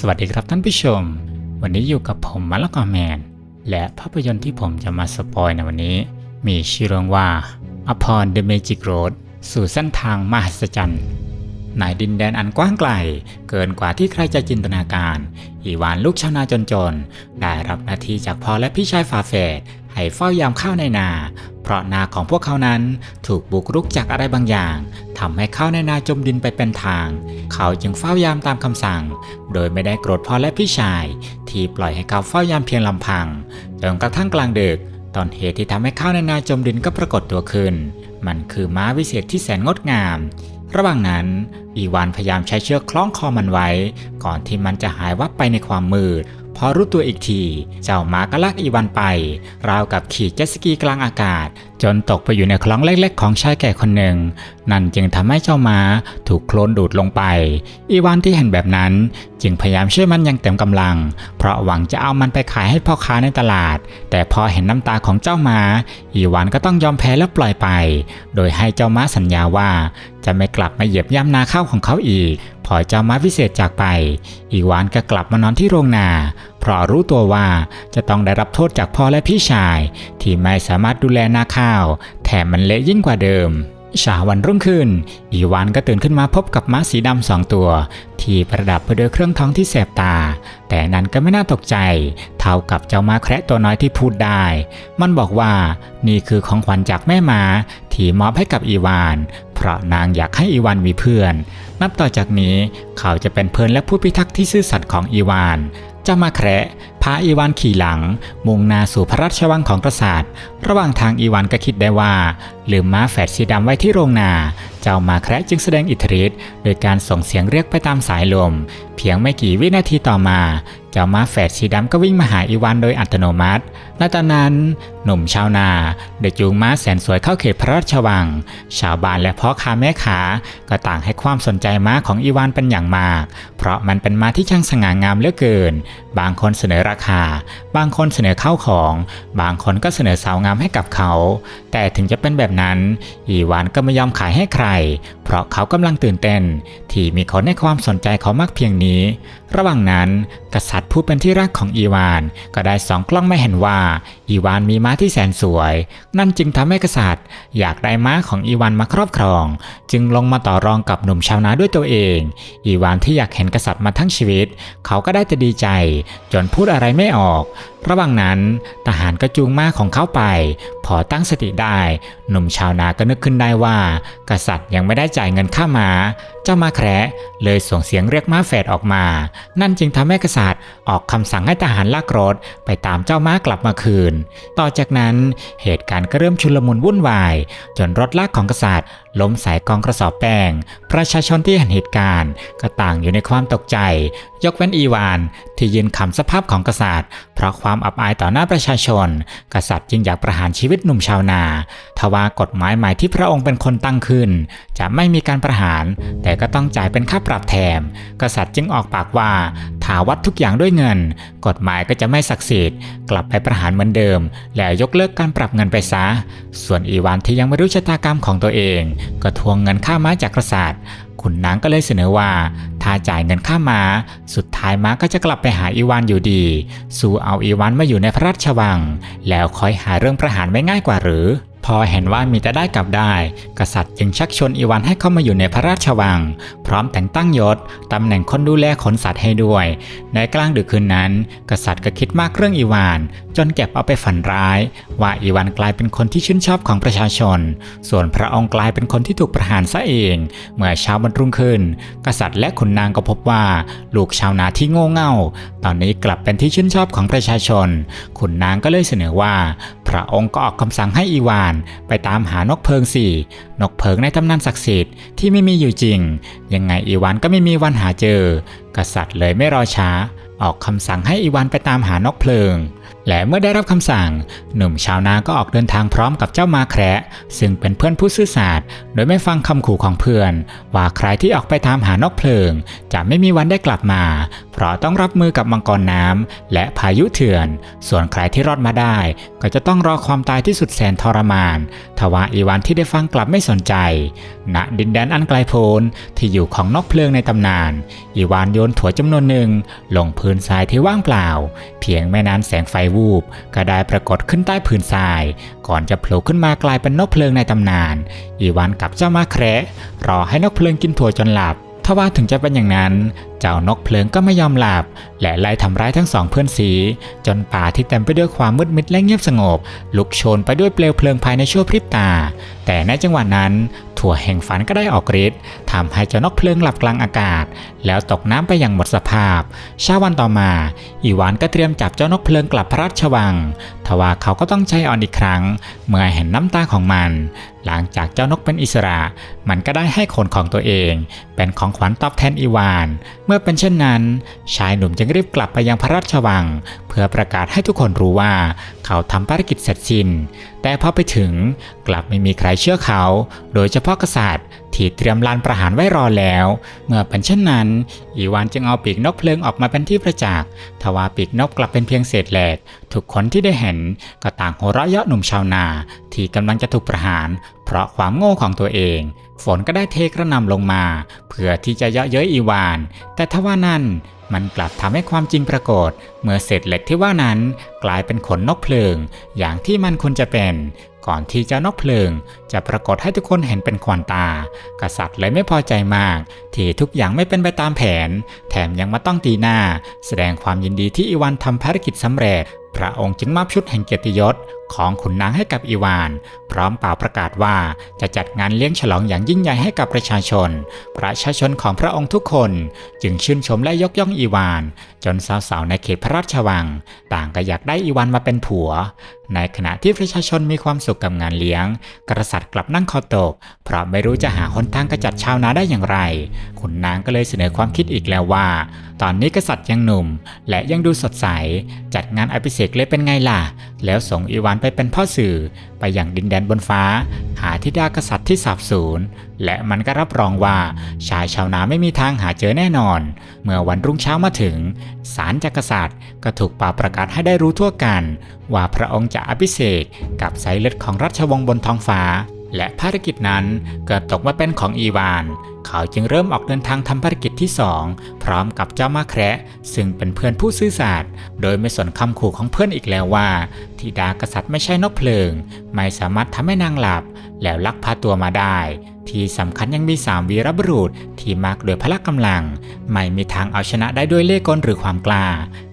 สวัสดีครับท่านผู้ชม วันนี้อยู่กับผมมาละกอแมน และภาพยนตร์ที่ผมจะมาสปอยในวันนี้ มีชื่อเรื่องว่า Upon the Magic Road สู่เส้นทางมหัศจรรย์ในดินแดนอันกว้างไกล เกินกว่าที่ใครจะจินตนาการ อีวานลูกชาวนาจนๆ ได้รับหน้าที่จากพ่อและพี่ชายฝาแฝด ให้เฝ้ายามข้าวในนา เพราะนาของพวกเขานั้นถูกบุกรุกจากอะไรบางอย่างทำให้ข้าวในนาจมดินไปเป็นทาง เขาจึงเฝ้ายามตามคำสั่ง โดยไม่ได้โกรธพ่อและพี่ชาย ที่ปล่อยให้เขาเฝ้ายามเพียงลำพังจนกระทั่งกลางดึกตอนเหตุที่ทำให้ข้าวในนาจมดินก็ปรากฏตัวขึ้น มันคือม้าวิเศษที่แสนงดงามระหว่างนั้น อีวานพยายามใช้เชือกคล้องคอมันไว้ ก่อนที่มันจะหายวับไปในความมืด พอรู้ตัวอีกที เจ้าม้าก็ลากอีวานไป ราวกับขี่เจ็ตสกีกลางอากาศ จนตกไปอยู่ในคลองเล็กๆ ของชายแก่คนหนึ่ง นั่นจึงทำให้เจ้าม้าถูกโคลนดูดลงไป อีวานที่เห็นแบบนั้น จึงพยายามช่วยมันอย่างเต็มกำลัง เพราะหวังจะเอามันไปขายให้พ่อค้าในตลาด แต่พอเห็นน้ำตาของเจ้าม้าอีวานก็ต้องยอมแพ้และปล่อยไป โดยให้เจ้าม้าสัญญาว่า จะไม่กลับมาเหยียบย่ำนาข้าวของเขาอีกพอเจ้าม้าวิเศษจากไป อีวานก็กลับมานอนที่โรงนา เพราะรู้ตัวว่าจะต้องได้รับโทษจากพ่อและพี่ชาย ที่ไม่สามารถดูแลนาข้าว แถมมันเละยิ่งกว่าเดิมเช้าวันรุ่งขึ้น อีวานก็ตื่นขึ้นมาพบกับม้าสีดำสองตัว ที่ประดับไปด้วยเครื่องท้องที่แสบตา แต่นั้นก็ไม่น่าตกใจ เท่ากับเจ้าม้าแคระตัวน้อยที่พูดได้ มันบอกว่านี่คือของขวัญจากแม่ม้าที่มอบให้กับอีวาน เพราะนางอยากให้อีวานมีเพื่อน นับต่อจากนี้เขาจะเป็นเพื่อนและผู้พิทักษ์ที่ซื่อสัตย์ของอีวาน จะมาแคระพาอีวานขี่หลัง มุ่งหน้าสู่พระราชวังของกษัตริย์ ระหว่างทางอีวานก็คิดได้ว่า ลืมม้าแฝดสีดำไว้ที่โรงนา เจ้ามาแคระจึงแสดงอิทธิฤทธิ์โดยการส่งเสียงเรียกไปตามสายลม เพียงไม่กี่วินาทีต่อมา เจ้าม้าแฝดสีดำก็วิ่งมาหาอีวานโดยอัตโนมัติและตอนนั้น หนุ่มชาวนาได้จูงม้าแสนสวยเข้าเขตพระราชวัง ชาวบ้านและพ่อค้าแม่ค้าก็ต่างให้ความสนใจม้าของอีวานเป็นอย่างมาก เพราะมันเป็นม้าที่ช่างสง่างามเหลือเกิน บางคนเสนอราคา บางคนเสนอเข้าของ บางคนก็เสนอสาวงามให้กับเขา แต่ถึงจะเป็นแบบนั้น อีวานก็ไม่ยอมขายให้ใคร เพราะเขากำลังตื่นเต้น ที่มีคนให้ความสนใจเขามากเพียงนี้ ระหว่างนั้นกษัตริย์ผู้เป็นที่รักของอีวาน ก็ได้สองกล้องไม่เห็นว่า อีวานมีม้าที่แสนสวย นั่นจึงทำให้กษัตริย์ อยากได้ม้าของอีวานมาครอบครอง จึงลงมาต่อรองกับหนุ่มชาวนาด้วยตัวเอง อีวานที่อยากเห็นกษัตริย์มาทั้งชีวิต เขาก็ได้แต่ดีใจ จนพูดอะไรไม่ออก ระหว่างนั้นทหารก็จูงม้าของเขาไป พอตั้งสติได้ หนุ่มชาวนาก็นึกขึ้นได้ว่า กษัตริย์ยังไม่ได้จ่ายเงินค่าม้า เจ้ามาแคระเลยส่งเสียงเรียกม้าแฝดออกมา นั่นจึงทำให้กษัตริย์ออกคำสั่งให้ทหารลากรถไปตามเจ้าม้ากลับมาคืน ต่อจากนั้นเหตุการณ์ก็เริ่มชุลมุนวุ่นวาย จนรถลากของกษัตริย์ ล้มใส่กองกระสอบแป้ง ประชาชนที่เห็นเหตุการณ์ก็ต่างอยู่ในความตกใจ ยกเว้นอีวาน ที่ยืนขำสภาพของกษัตริย์ เพราะความอับอายต่อหน้าประชาชน กษัตริย์จึงอยากประหารชีวิตหนุ่มชาวนาทว่ากฎหมายใหม่ที่พระองค์เป็นคนตั้งขึ้น จะไม่มีการประหาร แต่ก็ต้องจ่ายเป็นค่าปรับแถมกษัตริย์จึงออกปากว่า ถาวัดทุกอย่างด้วยเงิน กฎหมายก็จะไม่ศักดิ์สิทธิ์ กลับไปประหารเหมือนเดิม แล้วยกเลิกการปรับเงินไปซะ ส่วนอีวานที่ยังไม่รู้ชะตากรรมของตัวเอง ก็ทวงเงินค่าม้าจากกษัตริย์ขุนนางก็เลยเสนอว่า ถ้าจ่ายเงินค่าม้า สุดท้ายม้าก็จะกลับไปหาอีวานอยู่ดี สู้เอาอีวานมาอยู่ในพระราชวัง แล้วคอยหาเรื่องประหารไม่ง่ายกว่าหรือ พอเห็นว่ามีแต่ได้กับได้ กษัตริย์จึงชักชวนอีวานให้เข้ามาอยู่ในพระราชวัง พร้อมแต่งตั้งยศตำแหน่งคนดูแลขนสัตว์ให้ด้วย ในกลางดึกคืนนั้น กษัตริย์ก็คิดมากเรื่องอีวาน จนเก็บเอาไปฝันร้าย ว่าอีวานกลายเป็นคนที่ชื่นชอบของประชาชน ส่วนพระองค์กลายเป็นคนที่ถูกประหารซะเอง เมื่อเช้าวันรุ่งขึ้น กษัตริย์และขุนนางก็พบว่า ลูกชาวนาที่โง่เง่า ตอนนี้กลับเป็นที่ชื่นชอบของประชาชน ขุนนางก็เลยเสนอว่า พระองค์ก็ออกคำสั่งให้อีวานไปตามหานกเพิงสี่นกเพิงในตำนานศักดิ์สิทธิ์ที่ไม่มีอยู่จริง ยังไงอีวานก็ไม่มีวันหาเจอ กษัตริย์เลยไม่รอช้า ออกคำสั่งให้อีวานไปตามหานกเพลิง และเมื่อได้รับคำสั่ง หนุ่มชาวนาก็ออกเดินทางพร้อมกับเจ้ามาแคระซึ่งเป็นเพื่อนผู้ซื่อสัตย์โดยไม่ฟังคำขู่ของเพื่อน ว่าใครที่ออกไปตามหานกเพลิง จะไม่มีวันได้กลับมา เพราะต้องรับมือกับมังกรน้ำและพายุเถื่อน ส่วนใครที่รอดมาได้ ก็จะต้องรอความตายที่สุดแสนทรมาน ทว่าอีวานที่ได้ฟังกลับไม่สนใจณดินแดนอันไกลโพ้นที่อยู่ของนกเพลิงในตำนาน อีวานโยนถั่วจำนวนหนึ่งลงพื้นทรายที่ว่างเปล่า เพียงไม่นานแสงไฟวบก็ได้ปรากฏขึ้นใต้ผืนทราย ก่อนจะโผล่ขึ้นมากลายเป็นนกเพลิงในตำนาน อีวานกับเจ้ามาแคระรอให้นกเพลิงกินถั่วจนหลับทว่าถึงจะเป็นอย่างนั้นเจ้านกเพลิงก็ไม่ยอมหลับ และไล่ทำร้ายทั้งสองเพื่อนสี จนป่าที่เต็มไปด้วยความมืดมิดและเงียบสงบ ลุกโชนไปด้วยเปลวเพลิงภายในชั่วพริบตา แต่ในจังหวะนั้น ถั่วแห่งฝันก็ได้ออกฤทธิ์ทำให้เจ้านกเพลิงหลับกลางอากาศ แล้วตกน้ำไปอย่างหมดสภาพเช้าวันต่อมา อีวานก็เตรียมจับเจ้านกเพลิงกลับพระราชวัง ทว่าเขาก็ต้องใจอ่อนอีกครั้ง เมื่อเห็นน้ำตาของมัน หลังจากเจ้านกเป็นอิสระ มันก็ได้ให้ขนของตัวเอง เป็นของขวัญตอบแทนอีวานเมื่อเป็นเช่นนั้น ชายหนุ่มจึงรีบกลับไปยังพระราชวัง เพื่อประกาศให้ทุกคนรู้ว่า เขาทำภารกิจเสร็จสิ้นแต่พอไปถึงกลับไม่มีใครเชื่อเขา โดยเฉพาะกษัตริย์ที่เตรียมลานประหารไว้รอแล้ว เมื่อเป็นเช่นนั้น อีวานจึงเอาปีกนกเพลิงออกมาเป็นที่ประจักษ์ทว่าปีกนกกลับเป็นเพียงเศษแหลก ทุกคนที่ได้เห็นก็ต่างหัวเราะเยาะหนุ่มชาวนา ที่กำลังจะถูกประหาร เพราะความโง่ของตัวเอง ฝนก็ได้เทกระนำลงมา เพื่อที่จะเยาะเย้ยอีวาน แต่ทว่านั่น มันกลับทำให้ความจริงปรากฏ เมื่อเศษเหล็กที่ว่านั้นกลายเป็นขนนกเพลิง อย่างที่มันควรจะเป็น ก่อนที่เจ้านกเพลิง จะปรากฏให้ทุกคนเห็นเป็นขวัญตา กษัตริย์เลยไม่พอใจมาก ที่ทุกอย่างไม่เป็นไปตามแผน แถมยังมาต้องตีหน้า แสดงความยินดีที่อีวานทำภารกิจสำเร็จ พระองค์จึงมอบชุดแห่งเกียรติยศ ของขุนนางให้กับอีวาน พร้อมเป่าประกาศว่าจะจัดงานเลี้ยงฉลองอย่างยิ่งใหญ่ให้กับประชาชน ประชาชนของพระองค์ทุกคน จึงชื่นชมและยกย่องอีวาน จนสาวๆในเขตพระราชวัง ต่างก็อยากได้อีวานมาเป็นผัว ในขณะที่ประชาชนมีความสุขกับงานเลี้ยง กษัตริย์กลับนั่งคอตก เพราะไม่รู้จะหาหนทางกระจัดชาวนาได้อย่างไร ขุนนางก็เลยเสนอความคิดอีกแล้วว่า ตอนนี้กษัตริย์ยังหนุ่ม และยังดูสดใส จัดงานอภิเษกเลยเป็นไงล่ะ แล้วส่งอีวานไปเป็นพ่อสื่อไปอย่างดินแดนบนฟ้า หาธิดากษัตริย์ที่สาบสูญและมันก็รับรองว่าชายชาวนาไม่มีทางหาเจอแน่นอน เมื่อวันรุ่งเช้ามาถึงศาลจักรษัตริย์ก็ถูกป่าประกาศให้ได้รู้ทั่วกัน ว่าพระองค์จะอภิเษกกับสายเลือดของราชวงศ์บนท้องฟ้า และภารกิจนั้นเกิดตกมาเป็นของอีวานเขาจึงเริ่มออกเดินทางทำภารกิจที่สองพร้อมกับเจ้ามาแคระซึ่งเป็นเพื่อนผู้ซื่อสัตย์โดยไม่สนคำขู่ของเพื่อนอีกแล้วว่าธิดากษัตริย์ไม่ใช่นกเพลิง ไม่สามารถทำให้นางหลับ แล้วลักพาตัวมาได้ ที่สำคัญยังมีสามวีรบุรุษที่มากด้วยพละกำลัง ไม่มีทางเอาชนะได้ด้วยเล่ห์กลหรือความกล้า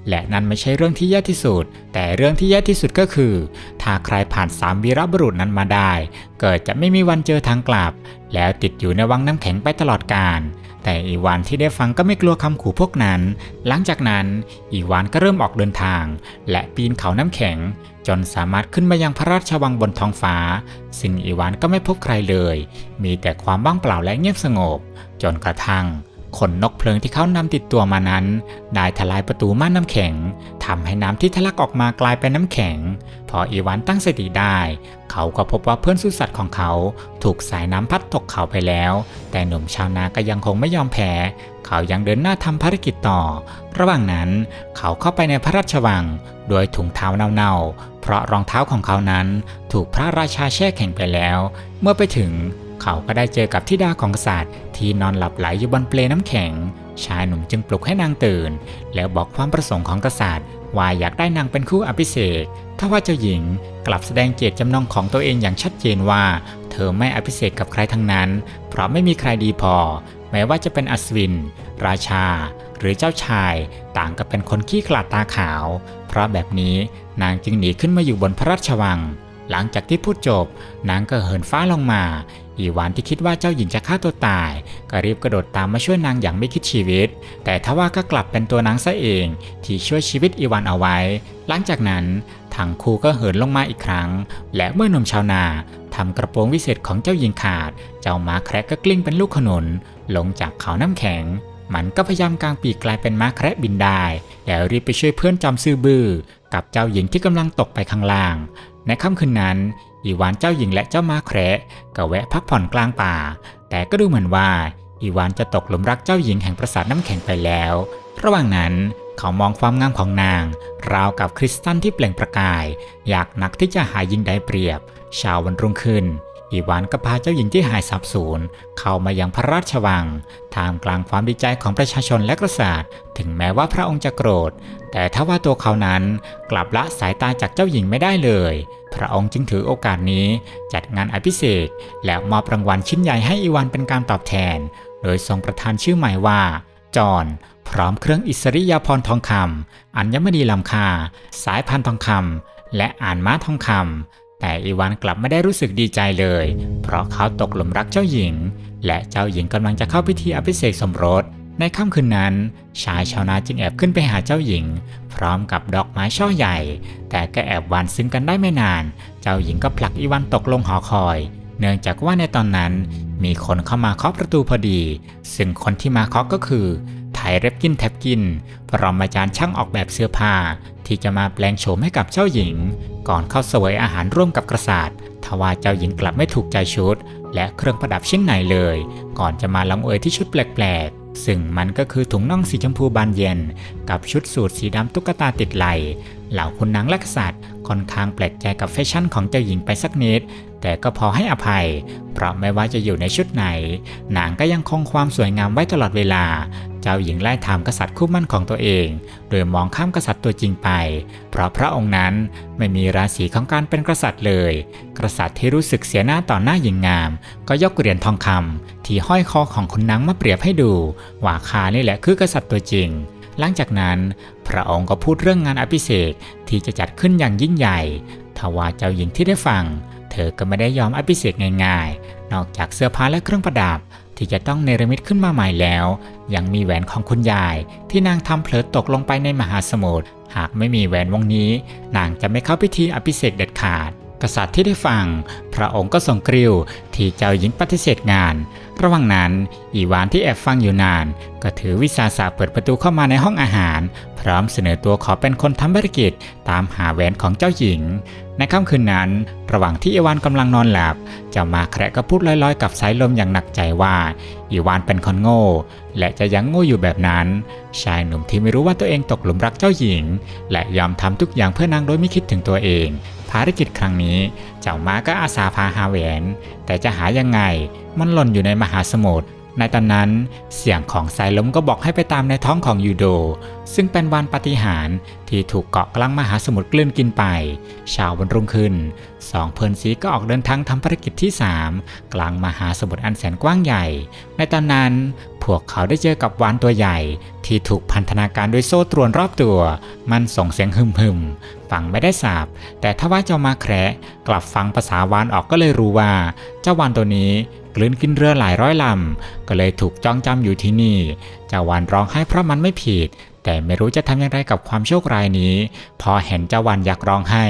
และนั่นไม่ใช่เรื่องที่แย่ที่สุด แต่เรื่องที่แย่ที่สุดก็คือ ถ้าใครผ่านสามวีรบุรุษนั้นมาได้ เกิดจะไม่มีวันเจอทางกลับ แล้วติดอยู่ในวังน้ำแข็งไปตลอดกาลแต่อีวานที่ได้ฟังก็ไม่กลัวคำขู่พวกนั้น หลังจากนั้นอีวานก็เริ่มออกเดินทาง และปีนเขาน้ำแข็ง จนสามารถขึ้นมายังพระราชวังบนท้องฟ้า ซึ่งอีวานก็ไม่พบใครเลย มีแต่ความว่างเปล่าและเงียบสงบ จนกระทั่ง ขนนกเพลิงที่เขานำติดตัวมานั้นได้ทลายประตูม่านน้ำแข็งทำให้น้ำที่ทะลักออกมากลายเป็นน้ำแข็ง พออีวานตั้งสติได้ เขาก็พบว่าเพื่อนสุสัตว์ของเขาถูกสายน้ำพัดตกเขาไปแล้ว แต่หนุ่มชาวนาก็ยังคงไม่ยอมแพ้ เขายังเดินหน้าทำภารกิจต่อ ระหว่างนั้นเขาเข้าไปในพระราชวังโดยถุงเท้าเน่าๆเพราะรองเท้าของเขานั้นถูกพระราชาแช่แข็งไปแล้ว เมื่อไปถึง เขาก็ได้เจอกับธิดาของกษัตริย์ ที่นอนหลับไหลอยู่บนเปลน้ำแข็ง ชายหนุ่มจึงปลุกให้นางตื่น แล้วบอกความประสงค์ของกษัตริย์ ว่าอยากได้นางเป็นคู่อภิเษกทว่าเจ้าหญิงกลับแสดงเจตจำนงของตัวเองอย่างชัดเจนว่า เธอไม่อภิเษกกับใครทั้งนั้น เพราะไม่มีใครดีพอ แม้ว่าจะเป็นอัศวิน ราชา หรือเจ้าชาย ต่างก็เป็นคนขี้ขลาดตาขาว เพราะแบบนี้นางจึงหนีขึ้นมาอยู่บนพระราชวัง หลังจากที่พูดจบนางก็เหินฟ้าลงมา อีวานที่คิดว่าเจ้าหญิงจะฆ่าตัวตาย ก็รีบกระโดดตามมาช่วยนางอย่างไม่คิดชีวิต แต่ทว่าก็กลับเป็นตัวนางซะเอง ที่ช่วยชีวิตอีวานเอาไว้ หลังจากนั้นทั้งคู่ก็เหินลงมาอีกครั้ง และเมื่อนมชาวนาทำกระโปรงวิเศษของเจ้าหญิงขาด เจ้าม้าแคระก็กลิ้งเป็นลูกขนุนลงจากเขาน้ำแข็งมันก็พยายามกางปีกกลายเป็นม้าแคระบินได้ แล้วรีบไปช่วยเพื่อนจอมซื่อบือ้อ กับเจ้าหญิงที่กำลังตกไปข้างล่าง ในค่ำคืนนั้นอีวานเจ้าหญิงและเจ้ามาแคระก็แวะพักผ่อนกลางป่า แต่ก็ดูเหมือนว่าอีวานจะตกหลุมรักเจ้าหญิงแห่งปราสาทน้ำแข็งไปแล้ว ระหว่างนั้นเขามองความงามของนาง ราวกับคริสตัลที่เปล่งประกาย อยากหนักที่จะหายิงได้เปรียบเช้าวันรุ่งขึ้น อีวานก็พาเจ้าหญิงที่หายสับสูญเข้ามายังพระราชวังท่ามกลางความดีใจของประชาชนและกษัตริย์ ถึงแม้ว่าพระองค์จะโกรธ แต่ถ้าว่าตัวเขานั้นกลับละสายตาจากเจ้าหญิงไม่ได้เลย พระองค์จึงถือโอกาสนี้จัดงานอภิเษกและมอบรางวัลชิ้นใหญ่ให้อีวานเป็นการตอบแทน โดยทรงประทานชื่อใหม่ว่าจอนพร้อมเครื่องอิสริยาภรณ์ทองคำอัญมณีลำคา สายพันธุ์ทองคำและอ่านม้าทองคำ แต่อีวานกลับไม่ได้รู้สึกดีใจเลย เพราะเขาตกหลุมรักเจ้าหญิง และเจ้าหญิงกำลังจะเข้าพิธีอภิเษกสมรส ในค่ำคืนนั้น ชายชาวนาจึงแอบขึ้นไปหาเจ้าหญิง พร้อมกับดอกไม้ช่อใหญ่ แต่ก็แอบหวานซึ้งกันได้ไม่นาน เจ้าหญิงก็ผลักอีวานตกลงหอคอย เนื่องจากว่าในตอนนั้น มีคนเข้ามาเคาะประตูพอดี ซึ่งคนที่มาเคาะก็คือ ไทเรบกินแทบกินปรมาจารย์ช่างออกแบบเสื้อผ้า ที่จะมาแปลงโฉมให้กับเจ้าหญิง ก่อนเข้าเสวยอาหารร่วมกับกษัตริย์ทว่าเจ้าหญิงกลับไม่ถูกใจชุด และเครื่องประดับชิ้นไหนเลย ก่อนจะมาลำเอยที่ชุดแปลกๆ ซึ่งมันก็คือถุงน่องสีชมพูบานเย็น กับชุดสูทสีดำตุ๊กตาติดไหลเหล่าคุณนางและกษัตริย์ค่อนข้างแปลกใจกับแฟชั่นของเจ้าหญิงไปสักนิด แต่ก็พอให้อภัย เพราะไม่ว่าจะอยู่ในชุดไหนนางก็ยังคงความสวยงามไว้ตลอดเวลา จ้าหญิงไล่ถามกษัตริย์คู่มั่นของตัวเอง โดยมองข้ามกษัตริย์ตัวจริงไป เพราะพระองค์นั้นไม่มีราศีของการเป็นกษัตริย์เลย กษัตริย์ที่รู้สึกเสียหน้าต่อหน้าหญิงงาม ก็ยกเหรียญทองคำที่ห้อยคอของคุณนางมาเปรียบให้ดู ว่าข้านี่แหละคือกษัตริย์ตัวจริง หลังจากนั้น พระองค์ก็พูดเรื่องงานอภิเษกที่จะจัดขึ้นอย่างยิ่งใหญ่ทว่าเจ้าหญิงที่ได้ฟัง เธอก็ไม่ได้ยอมอภิเษกง่ายๆ นอกจากเสื้อผ้าและเครื่องประดับ ที่จะต้องเนรมิตขึ้นมาใหม่แล้ว ยังมีแหวนของคุณยาย ที่นางทำเผลอตกลงไปในมหาสมุทรหากไม่มีแหวนวงนี้ นางจะไม่เข้าพิธีอภิเษกเด็ดขาด กษัตริย์ที่ได้ฟัง พระองค์ก็ทรงกริ้วที่เจ้าหญิงปฏิเสธงาน ระหว่างนั้น อีวานที่แอบฟังอยู่นาน ก็ถือวิสาสะเปิดประตูเข้ามาในห้องอาหาร พร้อมเสนอตัวขอเป็นคนทำภารกิจตามหาแหวนของเจ้าหญิง ในค่ำคืนนั้น ระหว่างที่อีวานกำลังนอนหลับ เจ้ามาแคระก็พูดลอยๆ กับสายลมอย่างหนักใจว่า อีวานเป็นคนโง่ และจะยังโง่อยู่แบบนั้น ชายหนุ่มที่ไม่รู้ว่าตัวเองตกหลุมรักเจ้าหญิง และยอมทำทุกอย่างเพื่อนางโดยไม่คิดถึงตัวเอง ภารกิจครั้งนี้เจ้าม้าก็อาสาพาหาแหวน แต่จะหายังไงมันหล่นอยู่ในมหาสมุทรในตอนนั้นเสียงของสายลมก็บอกให้ไปตามในท้องของยูโด ซึ่งเป็นวันปฏิหารที่ถูกเกาะกลางมหาสมุทรกลืนกินไปเช้าวันรุ่งขึ้นสองเพื่อนซีก็ออกเดินทางทำภารกิจที่ 3 กลางมหาสมุทรอันแสนกว้างใหญ่ ในตอนนั้น พวกเขาได้เจอกับวานตัวใหญ่ ที่ถูกพันธนาการด้วยโซ่ตรวนรอบตัว มันส่งเสียงหึมหึมฟังไม่ได้สาบ แต่ถ้าว่าเจ้ามาแคระกลับฟังภาษาวานออกก็เลยรู้ว่า เจ้าวานตัวนี้กลืนกินเรือหลายร้อยลำ ก็เลยถูกจ้องจำอยู่ที่นี่ เจ้าวานร้องไห้เพราะมันไม่ผิด แต่ไม่รู้จะทำอย่างไรกับความโชคร้ายนี้ พอเห็นเจ้าวานอยากร้องไห้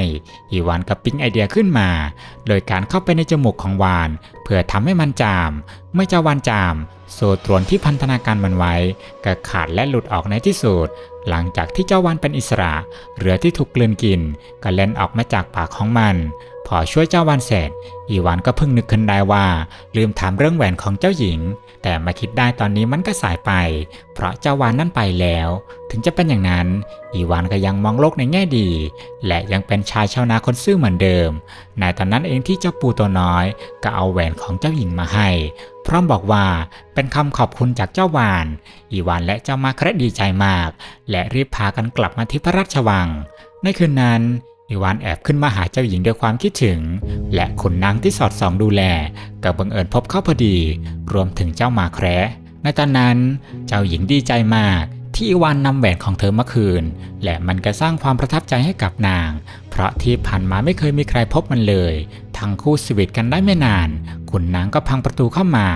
อีวานก็ปิ๊งไอเดียขึ้นมา โดยการเข้าไปในจมูกของวาน เพื่อทำให้มันจาม เมื่อเจ้าวานจาม โซ่ตรวนที่พันธนาการมันไว้ก็ขาดและหลุดออกในที่สุด หลังจากที่เจ้าวานเป็นอิสระ เรือที่ถูกกลืนกิน ก็เล่นออกมาจากปากของมัน พอช่วยเจ้าวานเสร็จ อีวานก็เพิ่งนึกขึ้นได้ว่า ลืมถามเรื่องแหวนของเจ้าหญิง แต่มาคิดได้ตอนนี้มันก็สายไป เพราะเจ้าวานนั่นไปแล้ว ถึงจะเป็นอย่างนั้น อีวานก็ยังมองโลกในแง่ดี และยังเป็นชายชาวนาคนซื่อเหมือนเดิมในตอนนั้นเองที่เจ้าปูตัวน้อย ก็เอาแหวนของเจ้าหญิงมาให้ พร้อมบอกว่าเป็นคำขอบคุณจากเจ้าวาน อีวานและเจ้ามาแครดีใจมาก และรีบพากันกลับมาที่พระราชวัง ในคืนนั้นอีวานแอบขึ้นมาหาเจ้าหญิงด้วยความคิดถึง และขุนนางที่สอดส่องดูแลก็บังเอิญพบเข้าพอดี รวมถึงเจ้ามาแคระในตอนนั้นเจ้าหญิงดีใจมากที่อีวานนำแหวนของเธอมาคืน และมันก็สร้างความประทับใจให้กับนาง เพราะที่ผ่านมาไม่เคยมีใครพบมันเลย ทั้งคู่สวีทกันได้ไม่นาน ขุนนางก็พังประตูเข้ามา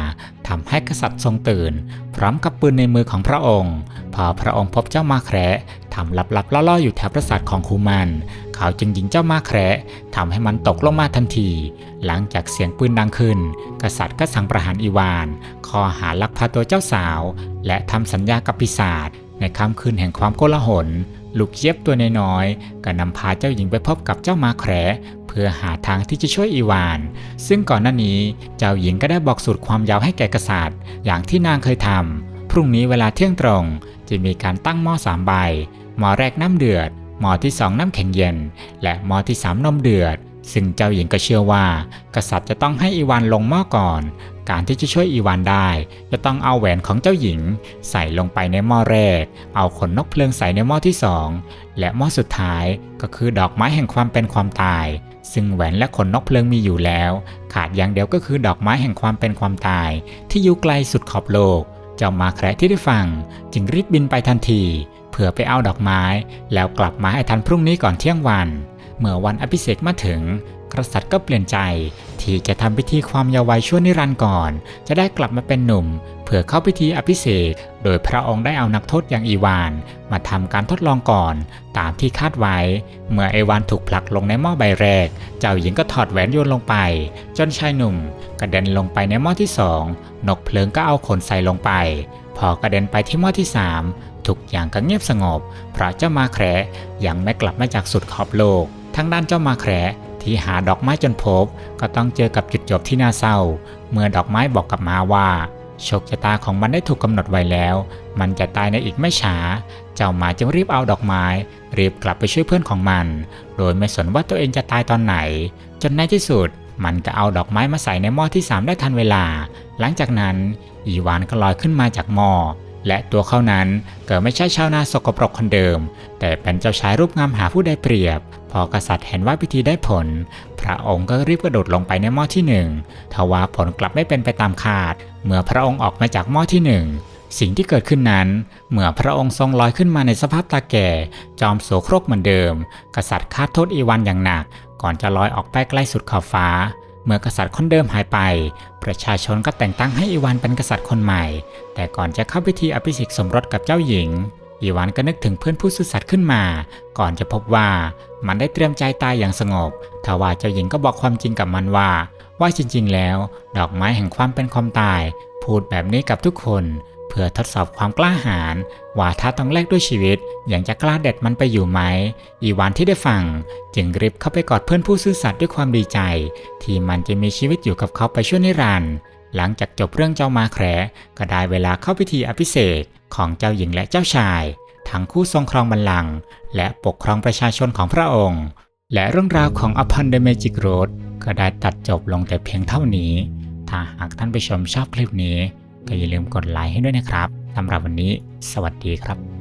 ทำให้กษัตริย์ทรงตื่น พร้อมกับปืนในมือของพระองค์ พอพระองค์พบเจ้ามาแคระทำลับๆล่อๆอยู่แถวปราสาทของคูมัน เขาจึงยิงเจ้ามาแคระทำให้มันตกลงมาทันที หลังจากเสียงปืนดังขึ้น กษัตริย์ก็สั่งประหารอีวาน ข้อหาลักพาตัวเจ้าสาว และทำสัญญากับปีศาจ ในค่ำคืนแห่งความโกลาหลลูกเจี๊ยบตัวน้อยๆก็นำพาเจ้าหญิงไปพบกับเจ้ามาแคร์เพื่อหาทางที่จะช่วยอีวาน ซึ่งก่อนหน้านี้เจ้าหญิงก็ได้บอกสูตรความยาวให้แก่กษัตริย์ อย่างที่นางเคยทำพรุ่งนี้เวลาเที่ยงตรง จะมีการตั้งหม้อสามใบหม้อแรกน้ำเดือดหม้อที่สองน้ำแข็งเย็น และหม้อที่สามนมเดือด ซึ่งเจ้าหญิงก็เชื่อว่า กษัตริย์จะต้องให้อีวานลงหม้อก่อน การที่จะช่วยอีวานได้ จะต้องเอาแหวนของเจ้าหญิง ใส่ลงไปในหม้อแรก เอาขนนกเพลิงใส่ในหม้อที่สองและหม้อสุดท้ายก็คือดอกไม้แห่งความเป็นความตาย ซึ่งแหวนและขนนกเพลิงมีอยู่แล้ว ขาดอย่างเดียวก็คือดอกไม้แห่งความเป็นความตาย ที่อยู่ไกลสุดขอบโลก เจ้ามาแคระที่ได้ฟัง จึงรีบบินไปทันที เพื่อไปเอาดอกไม้ แล้วกลับมาให้ทันพรุ่งนี้ก่อนเที่ยงวัน เมื่อวันอภิเษกมาถึง กษัตริย์ก็เปลี่ยนใจ ที่จะทำพิธีความเยาว์วัยชั่วนิรันดร์ก่อน จะได้กลับมาเป็นหนุ่ม เพื่อเข้าพิธีอภิเษกโดยพระองค์ได้เอานักโทษอย่างอีวาน มาทำการทดลองก่อน ตามที่คาดไว้ เมื่อไอวานถูกผลักลงในหม้อใบแรก เจ้าหญิงก็ถอดแหวนโยนลงไป จนชายหนุ่ม กระเด็นลงไปในหม้อที่สองนกเพลิงก็เอาขนใส่ลงไป พอกระเด็นไปที่หม้อที่สามทุกอย่างก็เงียบสงบเพราะเจ้ามาแคระยังไม่กลับมาจากสุดขอบโลก ทั้งด้านเจ้ามาแครที่หาดอกไม้จนพบ ก็ต้องเจอกับจุดจบที่น่าเศร้า เมื่อดอกไม้บอกกับมาว่าโชคชะตาของมันได้ถูกกำหนดไว้แล้ว มันจะตายในอีกไม่ช้า เจ้าหมาจึงรีบเอาดอกไม้ รีบกลับไปช่วยเพื่อนของมัน โดยไม่สนว่าตัวเองจะตายตอนไหน จนในที่สุด มันก็เอาดอกไม้มาใส่ในหม้อที่ 3 ได้ทันเวลา หลังจากนั้น อีวานก็ลอยขึ้นมาจากหม้อ และตัวเขานั้นเกิดไม่ใช่ชาวนาสกปรกคนเดิม แต่เป็นเจ้าชายรูปงามหาผู้ได้เปรียบ พอกษัตริย์เห็นว่าพิธีได้ผล พระองค์ก็รีบกระโดดลงไปในหม้อที่หนึ่งทว่าผลกลับไม่เป็นไปตามคาด เมื่อพระองค์ออกมาจากหม้อที่หนึ่งสิ่งที่เกิดขึ้นนั้น เมื่อพระองค์ทรงลอยขึ้นมาในสภาพตาแก่ จอมโสโครกเหมือนเดิม กษัตริย์คาดโทษอีวันอย่างหนัก ก่อนจะลอยออกไปใกล้สุดขอบฟ้า เมื่อกษัตริย์คนเดิมหายไป ประชาชนก็แต่งตั้งให้อีวานเป็นกษัตริย์คนใหม่ แต่ก่อนจะเข้าพิธีอภิเษกสมรสกับเจ้าหญิง อีวานก็นึกถึงเพื่อนผู้ซื่อสัตย์ขึ้นมา ก่อนจะพบว่ามันได้เตรียมใจตายอย่างสงบทว่าเจ้าหญิงก็บอกความจริงกับมันว่า ว่าจริง ๆ แล้ว ดอกไม้แห่งความเป็นความตาย พูดแบบนี้กับทุกคน เพื่อทดสอบความกล้าหาญว่าถ้าต้องแลกด้วยชีวิตอยังจะกล้าเด็ดมันไปอยู่ไหม อีวานที่ได้ฟัง จึงรีบเข้าไปกอดเพื่อนผู้ซื่อสัตย์ด้วยความดีใจ ที่มันจะมีชีวิตอยู่กับเขาไปชั่วนิรันดร์ หลังจากจบเรื่องเจ้ามาแคร์ก็ได้เวลาเข้าพิธีอภิเษกของเจ้าหญิงและเจ้าชาย ทั้งคู่ทรงครองบัลลังก์และปกครองประชาชนของพระองค์ และเรื่องราวของ Upon the Magic Road ก็ได้ตัดจบลงแต่เพียงเท่านี้ ถ้าหากท่านผู้ชมชอบคลิปนี้ ก็อย่าลืมกดไลค์ให้ด้วยนะครับสำหรับวันนี้ สวัสดีครับ